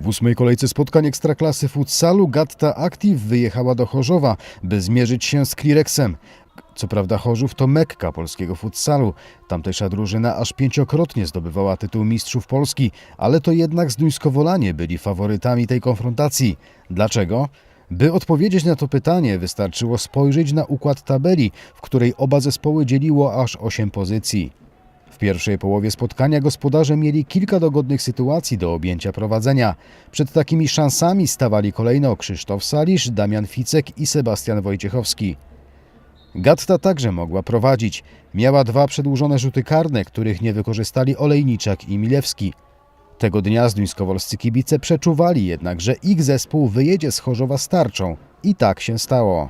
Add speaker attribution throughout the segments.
Speaker 1: W ósmej kolejce spotkań Ekstraklasy Futsalu Gatta Active wyjechała do Chorzowa, by zmierzyć się z Klirexem. Co prawda Chorzów to mekka polskiego futsalu. Tamtejsza drużyna aż pięciokrotnie zdobywała tytuł mistrzów Polski, ale to jednak Zduńskowolanie byli faworytami tej konfrontacji. Dlaczego? By odpowiedzieć na to pytanie, wystarczyło spojrzeć na układ tabeli, w której oba zespoły dzieliło aż 8 pozycji. Pierwszej połowie spotkania gospodarze mieli kilka dogodnych sytuacji do objęcia prowadzenia. Przed takimi szansami stawali kolejno Krzysztof Salisz, Damian Ficek i Sebastian Wojciechowski. Gatta także mogła prowadzić. Miała dwa przedłużone rzuty karne, których nie wykorzystali Olejniczak i Milewski. Tego dnia zduńskowolscy kibice przeczuwali jednak, że ich zespół wyjedzie z Chorzowa starczą. I tak się stało.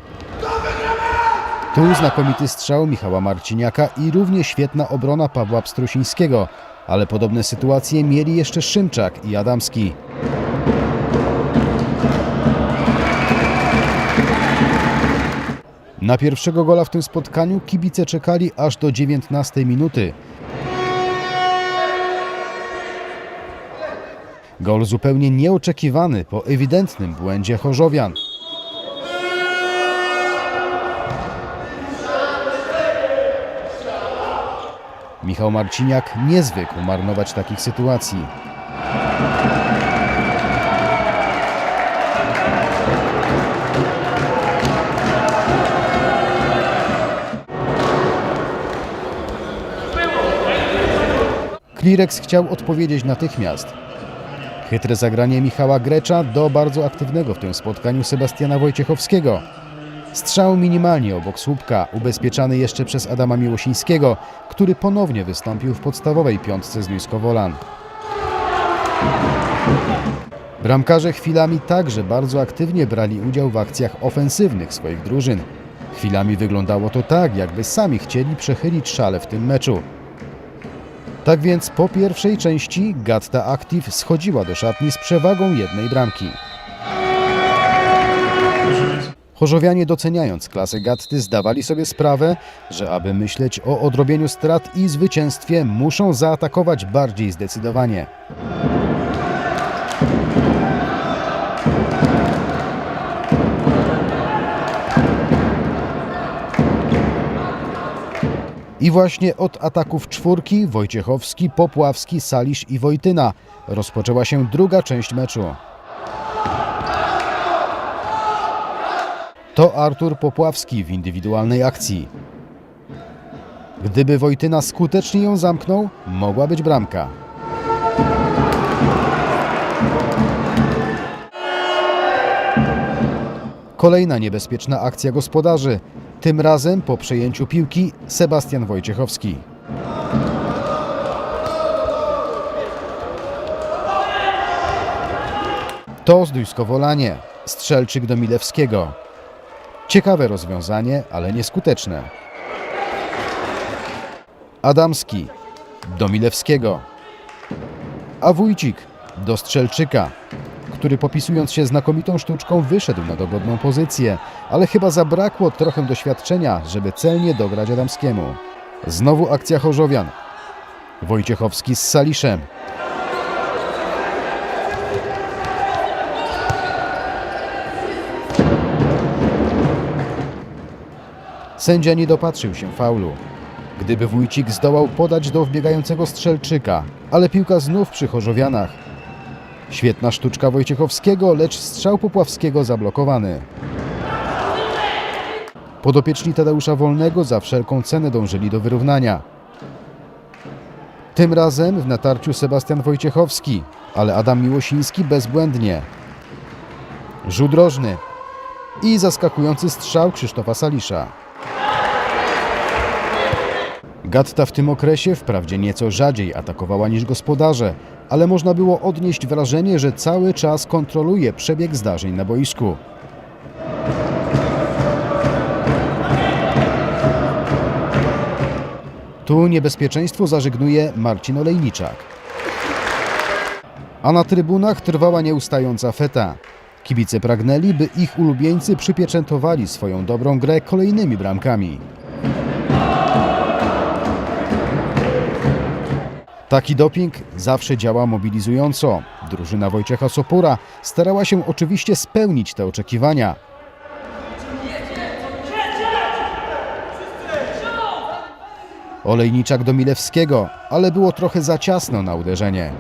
Speaker 1: Tu znakomity strzał Michała Marciniaka i równie świetna obrona Pawła Pstrusińskiego, ale podobne sytuacje mieli jeszcze Szymczak i Adamski. Na pierwszego gola w tym spotkaniu kibice czekali aż do 19 minuty. Gol zupełnie nieoczekiwany po ewidentnym błędzie Chorzowian. Michał Marciniak nie zwykł marnować takich sytuacji. Klirex chciał odpowiedzieć natychmiast. Chytre zagranie Michała Grecza do bardzo aktywnego w tym spotkaniu Sebastiana Wojciechowskiego. Strzał minimalnie obok słupka, ubezpieczany jeszcze przez Adama Miłosińskiego, który ponownie wystąpił w podstawowej piątce z Nisko-Wolan. Bramkarze chwilami także bardzo aktywnie brali udział w akcjach ofensywnych swoich drużyn. Chwilami wyglądało to tak, jakby sami chcieli przechylić szale w tym meczu. Tak więc po pierwszej części Gatta Active schodziła do szatni z przewagą jednej bramki. Chorzowianie doceniając klasę Gatty zdawali sobie sprawę, że aby myśleć o odrobieniu strat i zwycięstwie muszą zaatakować bardziej zdecydowanie. I właśnie od ataków czwórki Wojciechowski, Popławski, Salisz i Wojtyna rozpoczęła się druga część meczu. To Artur Popławski w indywidualnej akcji. Gdyby Wojtyna skutecznie ją zamknął, mogła być bramka. Kolejna niebezpieczna akcja gospodarzy. Tym razem po przejęciu piłki Sebastian Wojciechowski. To Zdujskowolanie. Strzelczyk do Milewskiego. Ciekawe rozwiązanie, ale nieskuteczne. Adamski do Milewskiego. A Wójcik do Strzelczyka, który popisując się znakomitą sztuczką wyszedł na dogodną pozycję, ale chyba zabrakło trochę doświadczenia, żeby celnie dograć Adamskiemu. Znowu akcja Chorzowian. Wojciechowski z Saliszem. Sędzia nie dopatrzył się faulu. Gdyby Wójcik zdołał podać do wbiegającego strzelczyka, ale piłka znów przy Chorzowianach. Świetna sztuczka Wojciechowskiego, lecz strzał Popławskiego zablokowany. Podopieczni Tadeusza Wolnego za wszelką cenę dążyli do wyrównania. Tym razem w natarciu Sebastian Wojciechowski, ale Adam Miłosiński bezbłędnie. Rzut rożny i zaskakujący strzał Krzysztofa Salisza. Gatta w tym okresie wprawdzie nieco rzadziej atakowała niż gospodarze, ale można było odnieść wrażenie, że cały czas kontroluje przebieg zdarzeń na boisku. Tu niebezpieczeństwo zażegnuje Marcin Olejniczak. A na trybunach trwała nieustająca feta. Kibice pragnęli, by ich ulubieńcy przypieczętowali swoją dobrą grę kolejnymi bramkami. Taki doping zawsze działa mobilizująco. Drużyna Wojciecha Sopura starała się oczywiście spełnić te oczekiwania. Olejniczak do Milewskiego, ale było trochę za ciasno na uderzenie.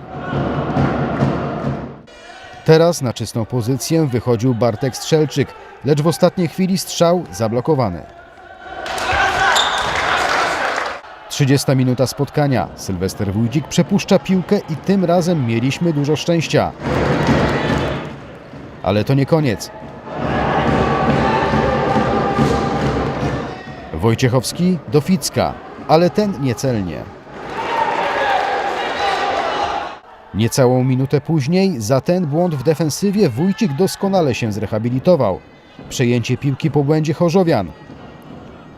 Speaker 1: Teraz na czystą pozycję wychodził Bartek Strzelczyk, lecz w ostatniej chwili strzał zablokowany. 30 minuta spotkania. Sylwester Wójdzik przepuszcza piłkę i tym razem mieliśmy dużo szczęścia. Ale to nie koniec. Wojciechowski do Ficka, ale ten niecelnie. Niecałą minutę później za ten błąd w defensywie Wójcik doskonale się zrehabilitował. Przejęcie piłki po błędzie Chorzowian.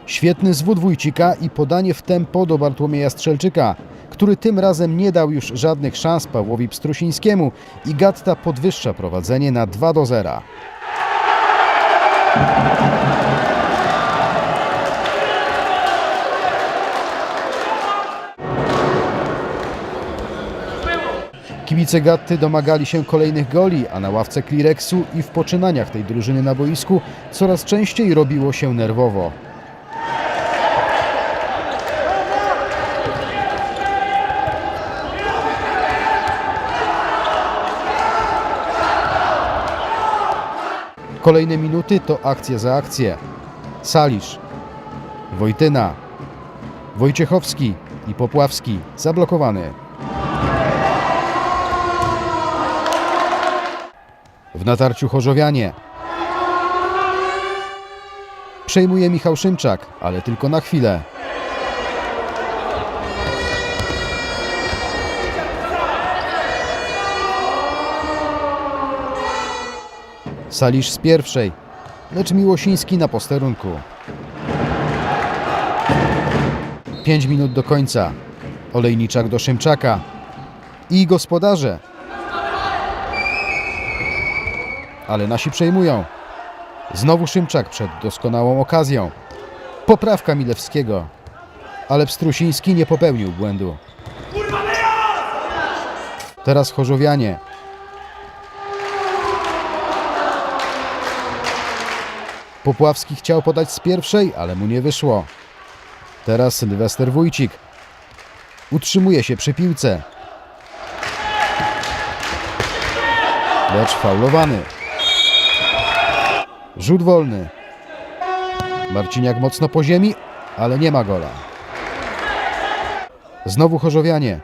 Speaker 1: Świetny zwód Wójcika i podanie w tempo do Bartłomieja Strzelczyka, który tym razem nie dał już żadnych szans Pawłowi Pstrusińskiemu i Gatta podwyższa prowadzenie na 2 do 0. Kibice Gatty domagali się kolejnych goli, a na ławce Klirexu i w poczynaniach tej drużyny na boisku coraz częściej robiło się nerwowo. Kolejne minuty to akcja za akcję. Salisz, Wojtyna, Wojciechowski i Popławski zablokowany. W natarciu Chorzowianie. Przejmuje Michał Szymczak, ale tylko na chwilę. Salisz z pierwszej, lecz Miłosiński na posterunku. 5 minut do końca. Olejniczak do Szymczaka. I gospodarze. Ale nasi przejmują. Znowu Szymczak przed doskonałą okazją. Poprawka Milewskiego. Ale Pstrusiński nie popełnił błędu. Teraz Chorzowianie. Popławski chciał podać z pierwszej, ale mu nie wyszło. Teraz Sylwester Wójcik. Utrzymuje się przy piłce. Lecz faulowany. Rzut wolny. Marciniak mocno po ziemi, ale nie ma gola. Znowu Chorzowianie.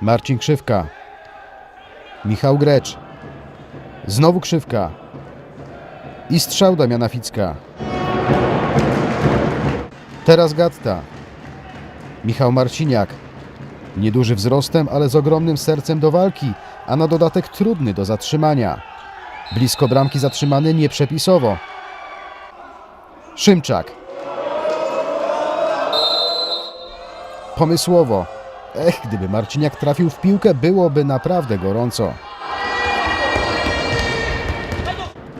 Speaker 1: Marcin Krzywka. Michał Grecz. Znowu Krzywka. I strzał Damiana Ficka. Teraz Gatta. Michał Marciniak. Nieduży wzrostem, ale z ogromnym sercem do walki, a na dodatek trudny do zatrzymania. Blisko bramki zatrzymany nieprzepisowo. Szymczak. Pomysłowo. Ech, gdyby Marciniak trafił w piłkę, byłoby naprawdę gorąco.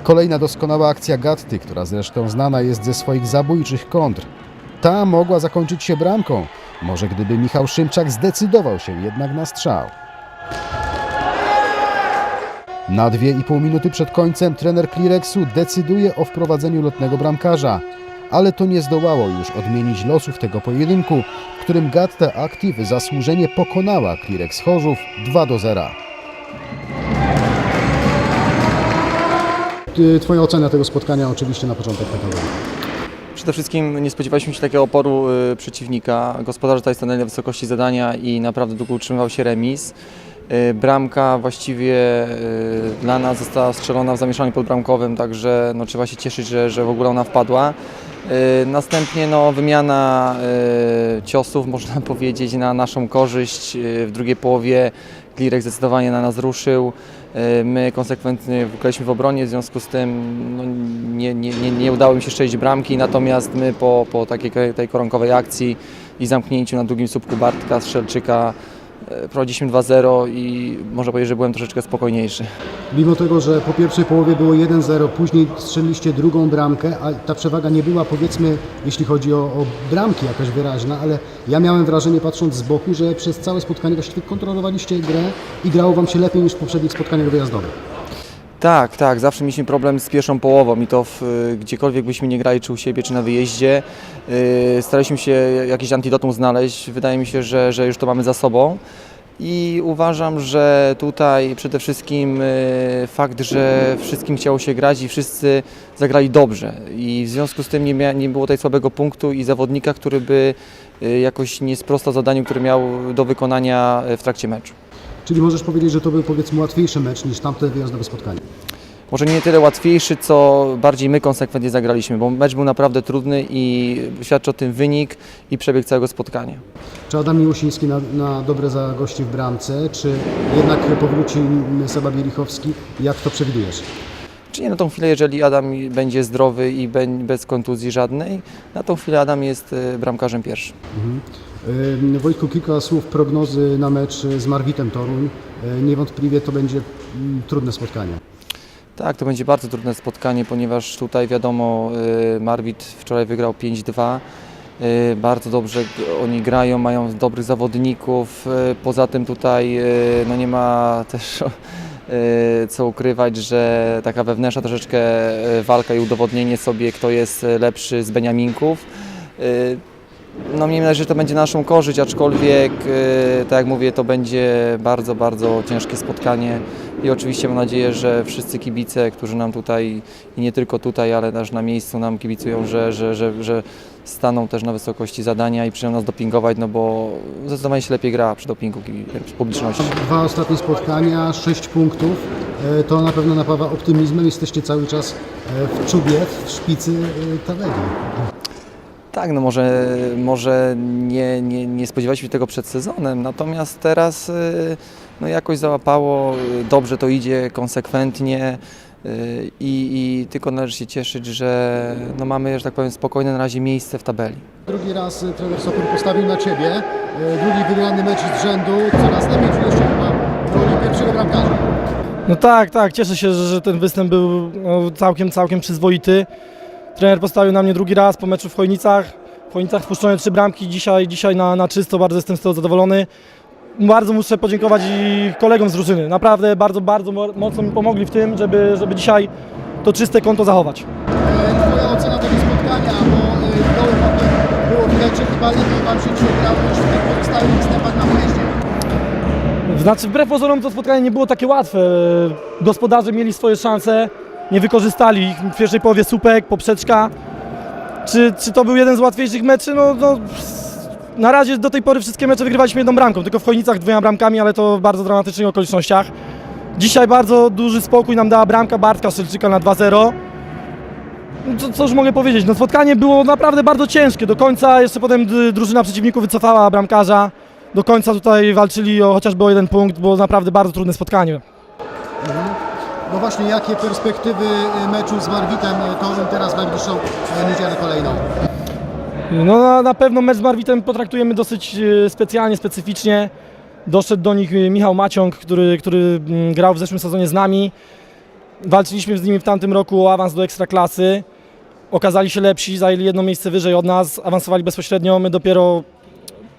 Speaker 1: Kolejna doskonała akcja Gatty, która zresztą znana jest ze swoich zabójczych kontr. Ta mogła zakończyć się bramką, może gdyby Michał Szymczak zdecydował się jednak na strzał. Na 2,5 minuty przed końcem trener Klirexu decyduje o wprowadzeniu lotnego bramkarza, ale to nie zdołało już odmienić losów tego pojedynku, w którym Gatta Active zasłużenie pokonała Klirex Chorzów 2 do 0.
Speaker 2: Twoja ocena tego spotkania oczywiście na początek kategorii.
Speaker 3: Przede wszystkim nie spodziewaliśmy się takiego oporu y, przeciwnika. Gospodarze tutaj stanęli na wysokości zadania i naprawdę długo utrzymywał się remis. Y, Bramka właściwie y, dla nas została strzelona w zamieszaniu podbramkowym, także no, trzeba się cieszyć, że, że w ogóle ona wpadła. Y, Następnie no, wymiana y, ciosów, można powiedzieć, na naszą korzyść. Y, W drugiej połowie Klirek zdecydowanie na nas ruszył. My konsekwentnie wygraliśmy w obronie, w związku z tym no, nie, nie, nie, nie udało mi się strzelić bramki, natomiast my po, po takiej tej koronkowej akcji i zamknięciu na długim słupku Bartka Strzelczyka e, prowadziliśmy 2-0 i można powiedzieć, że byłem troszeczkę spokojniejszy.
Speaker 2: Mimo tego, że po pierwszej połowie było 1-0, później strzeliliście drugą bramkę, a ta przewaga nie była powiedzmy, jeśli chodzi o, o bramki jakaś wyraźna, ale ja miałem wrażenie patrząc z boku, że przez całe spotkanie właściwie kontrolowaliście grę i grało Wam się lepiej niż w poprzednich spotkaniach wyjazdowych.
Speaker 3: Tak, tak, zawsze mieliśmy problem z pierwszą połową i to w, y, gdziekolwiek byśmy nie grali, czy u siebie, czy na wyjeździe. Yy, staraliśmy się jakiś antidotum znaleźć. Wydaje mi się, że, że już to mamy za sobą. I uważam, że tutaj przede wszystkim y, fakt, że wszystkim chciało się grać i wszyscy zagrali dobrze. I w związku z tym nie, mia, nie było tutaj słabego punktu i zawodnika, który by y, jakoś nie sprostał zadaniu, które miał do wykonania w trakcie meczu.
Speaker 2: Czyli możesz powiedzieć, że to był powiedzmy łatwiejszy mecz niż tamte wyjazdowe spotkanie.
Speaker 3: może nie tyle łatwiejszy, co bardziej my konsekwentnie zagraliśmy, bo mecz był naprawdę trudny i świadczy o tym wynik i przebieg całego spotkania.
Speaker 2: Czy Adam Miłosiński na, na dobre zagości w bramce, czy jednak powróci Seba Bielichowski? Jak to przewidujesz?
Speaker 3: Czy nie na tą chwilę, jeżeli Adam będzie zdrowy i bez kontuzji żadnej, na tą chwilę Adam jest y, bramkarzem pierwszym.
Speaker 2: Yy, Wojtku, kilka słów prognozy na mecz z Marwitem Toruń. Yy, Niewątpliwie to będzie mm, trudne spotkanie.
Speaker 3: Tak, to będzie bardzo trudne spotkanie, ponieważ tutaj wiadomo, y, Marwit wczoraj wygrał 5-2. Y, Bardzo dobrze oni grają, mają dobrych zawodników. Poza tym tutaj no nie ma też co ukrywać, że taka wewnętrzna troszeczkę walka i udowodnienie sobie, kto jest lepszy z Beniaminków. No miejmy nadzieję, że to będzie na naszą korzyść, aczkolwiek, y, tak jak mówię, to będzie bardzo, bardzo ciężkie spotkanie i oczywiście mam nadzieję, że wszyscy kibice, którzy nam tutaj i nie tylko tutaj, ale też na miejscu nam kibicują, że, że, że, że staną też na wysokości zadania i przyjdą nas dopingować, no bo zdecydowanie się lepiej gra przy dopingu publiczności.
Speaker 2: Dwa ostatnie spotkania, sześć punktów. Yy, To na pewno napawa optymizmem. Jesteście cały czas yy, w czubie, w szpicy yy, tabeli.
Speaker 3: Tak, no może, może nie, nie, nie spodziewaliśmy się tego przed sezonem, natomiast teraz y, no jakoś załapało, y, dobrze to idzie, konsekwentnie y, i, i tylko należy się cieszyć, że no mamy, że tak powiem, spokojne na razie miejsce w tabeli.
Speaker 2: Drugi raz trener Sopur postawił na Ciebie. Drugi wygrany mecz z rzędu. Coraz lepiej czujesz się chyba w roli pierwszego bramkarza.
Speaker 4: No tak, tak, cieszę się, że, że ten występ był no, całkiem, całkiem przyzwoity. Trener postawił na mnie drugi raz po meczu w Chojnicach. W Chojnicach wpuszczone trzy bramki, dzisiaj, dzisiaj na, na czysto, bardzo jestem z tego zadowolony. Bardzo muszę podziękować i kolegom z drużyny. Naprawdę bardzo, bardzo mo- mocno mi pomogli w tym, żeby, żeby dzisiaj to czyste konto zachować.
Speaker 2: Twoja ocena tego spotkania, bo y, w gołym okiem było widać, że chyba lepiej Wam się niż w tych pozostałych występach na wyjeździe.
Speaker 4: Znaczy, wbrew pozorom to spotkanie nie było takie łatwe. Gospodarze mieli swoje szanse, nie wykorzystali. W pierwszej połowie słupek, poprzeczka. Czy, czy to był jeden z łatwiejszych meczy? No, no, na razie do tej pory wszystkie mecze wygrywaliśmy jedną bramką, tylko w Chojnicach dwoma bramkami, ale to w bardzo dramatycznych okolicznościach. Dzisiaj bardzo duży spokój nam dała bramka Bartka Szelczyka na 2-0. No, Co, już mogę powiedzieć, no spotkanie było naprawdę bardzo ciężkie. Do końca jeszcze potem drużyna przeciwników wycofała bramkarza do końca tutaj walczyli o chociażby o jeden punkt, było naprawdę bardzo trudne spotkanie.
Speaker 2: No właśnie, jakie perspektywy y, meczu z Marwitem y, Toruń teraz w najbliższą y, niedzielę kolejną?
Speaker 4: No na, na pewno mecz z Marwitem potraktujemy dosyć specjalnie, specyficznie. Doszedł do nich Michał Maciąg, który, który mm, grał w zeszłym sezonie z nami. Walczyliśmy z nimi w tamtym roku o awans do Ekstraklasy. Okazali się lepsi, zajęli jedno miejsce wyżej od nas, awansowali bezpośrednio. My dopiero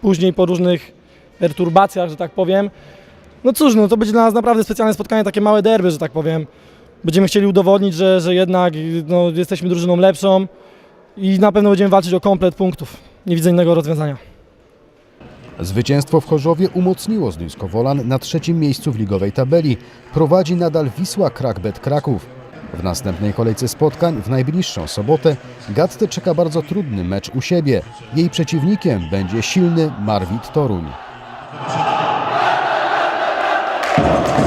Speaker 4: później po różnych perturbacjach, że tak powiem. No cóż, no to będzie dla nas naprawdę specjalne spotkanie, takie małe derby, że tak powiem. Będziemy chcieli udowodnić, że, że jednak no, jesteśmy drużyną lepszą i na pewno będziemy walczyć o komplet punktów. Nie widzę innego rozwiązania.
Speaker 1: Zwycięstwo w Chorzowie umocniło Zduńsko Wolan na trzecim miejscu w ligowej tabeli. Prowadzi nadal Wisła Krakbet Kraków. W następnej kolejce spotkań w najbliższą sobotę Gattę czeka bardzo trudny mecz u siebie. Jej przeciwnikiem będzie silny Marwit Toruń. Thank you.